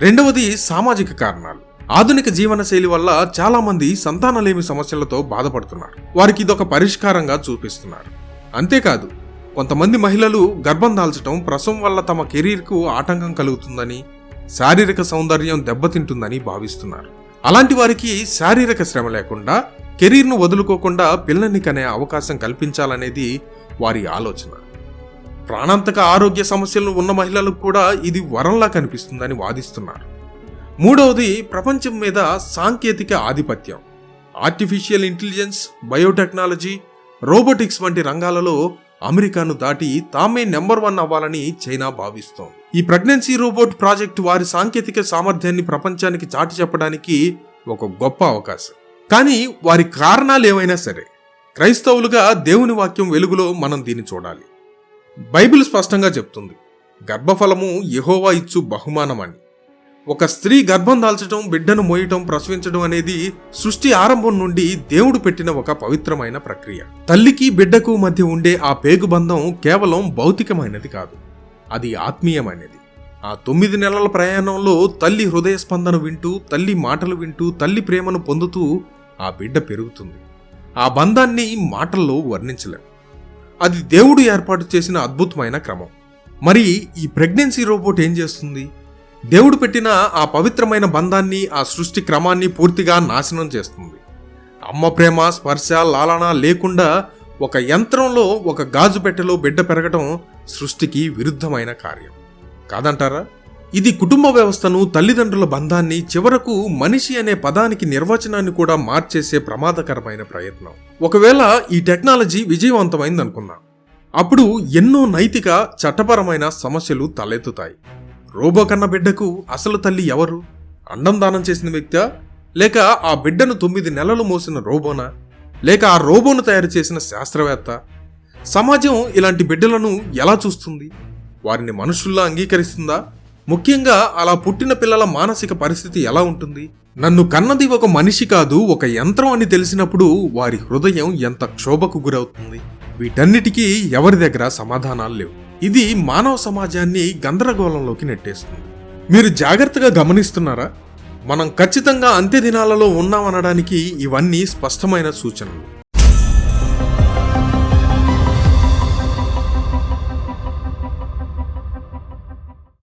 రెండవది సామాజిక కారణాలు. ఆధునిక జీవనశైలి వల్ల చాలా మంది సంతానలేమి సమస్యలతో బాధపడుతున్నారు. వారికి ఇదొక పరిష్కారంగా చూపిస్తున్నారు. అంతేకాదు కొంతమంది మహిళలు గర్భం దాల్చడం ప్రసవం వల్ల తమ కెరీర్కు ఆటంకం కలుగుతుందని శారీరక సౌందర్యం దెబ్బతింటుందని భావిస్తున్నారు. అలాంటి వారికి శారీరక శ్రమ లేకుండా కెరీర్ను వదులుకోకుండా పిల్లల్ని కనే అవకాశం కల్పించాలనేది వారి ఆలోచన. ప్రాణాంతక ఆరోగ్య సమస్యలు ఉన్న మహిళలకు కూడా ఇది వరంలా కనిపిస్తుందని వాదిస్తున్నారు. మూడవది ప్రపంచం మీద సాంకేతిక ఆధిపత్యం. ఆర్టిఫిషియల్ ఇంటెలిజెన్స్ బయోటెక్నాలజీ రోబోటిక్స్ వంటి రంగాలలో అమెరికాను దాటి తామే నెంబర్ వన్ అవ్వాలని చైనా భావిస్తోంది. ఈ ప్రెగ్నెన్సీ రోబోట్ ప్రాజెక్ట్ వారి సాంకేతిక సామర్థ్యాన్ని ప్రపంచానికి చాటి చెప్పడానికి ఒక గొప్ప అవకాశం. కానీ వారి కారణాలు ఏవైనా సరే క్రైస్తవులుగా దేవుని వాక్యం వెలుగులో మనం దీన్ని చూడాలి. బైబిల్ స్పష్టంగా చెప్తుంది గర్భఫలము యహోవా ఇచ్చు బహుమానమని. ఒక స్త్రీ గర్భం దాల్చడం బిడ్డను మోయటం ప్రసవించడం అనేది సృష్టి ఆరంభం నుండి దేవుడు పెట్టిన ఒక పవిత్రమైన ప్రక్రియ. తల్లికి బిడ్డకు మధ్య ఉండే ఆ పేగుబంధం కేవలం భౌతికమైనది కాదు అది ఆత్మీయమైనది. ఆ తొమ్మిది నెలల ప్రయాణంలో తల్లి హృదయ స్పందన వింటూ తల్లి మాటలు వింటూ తల్లి ప్రేమను పొందుతూ ఆ బిడ్డ పెరుగుతుంది. ఆ బంధాన్ని మాటల్లో వర్ణించలేం. అది దేవుడు ఏర్పాటు చేసిన అద్భుతమైన క్రమం. మరి ఈ ప్రెగ్నెన్సీ రోబోట్ ఏం చేస్తుంది? దేవుడు పెట్టిన ఆ పవిత్రమైన బంధాన్ని ఆ సృష్టి క్రమాన్ని పూర్తిగా నాశనం చేస్తుంది. అమ్మ ప్రేమ స్పర్శ లాలన లేకుండా ఒక యంత్రంలో ఒక గాజు పెట్టెలో బిడ్డ పెరగటం సృష్టికి విరుద్ధమైన కార్యం. కాదంటారా? ఇది కుటుంబ వ్యవస్థను తల్లిదండ్రుల బంధాన్ని చివరకు మనిషి అనే పదానికి నిర్వచనాన్ని కూడా మార్చేసే ప్రమాదకరమైన ప్రయత్నం. ఒకవేళ ఈ టెక్నాలజీ విజయవంతమైంది అనుకున్నా అప్పుడు ఎన్నో నైతిక చట్టపరమైన సమస్యలు తలెత్తుతాయి. రోబో కన్న బిడ్డకు అసలు తల్లి ఎవరు? అండం దానం చేసిన వ్యక్తా? లేక ఆ బిడ్డను తొమ్మిది నెలలు మోసిన రోబోనా? లేక ఆ రోబోను తయారు చేసిన శాస్త్రవేత్త? సమాజం ఇలాంటి బిడ్డలను ఎలా చూస్తుంది? వారిని మనుషుల్లా అంగీకరిస్తుందా? ముఖ్యంగా అలా పుట్టిన పిల్లల మానసిక పరిస్థితి ఎలా ఉంటుంది? నన్ను కన్నది ఒక మనిషి కాదు ఒక యంత్రం అని తెలిసినప్పుడు వారి హృదయం ఎంత క్షోభకు గురవుతుంది? వీటన్నిటికీ ఎవరి దగ్గర సమాధానాలు లేవు. ఇది మానవ సమాజాన్ని గందరగోళంలోకి నెట్టేస్తుంది. మీరు జాగ్రత్తగా గమనిస్తున్నారా? మనం ఖచ్చితంగా అంత్య దినాలలో ఉన్నామనడానికి ఇవన్నీ స్పష్టమైన సూచనలు.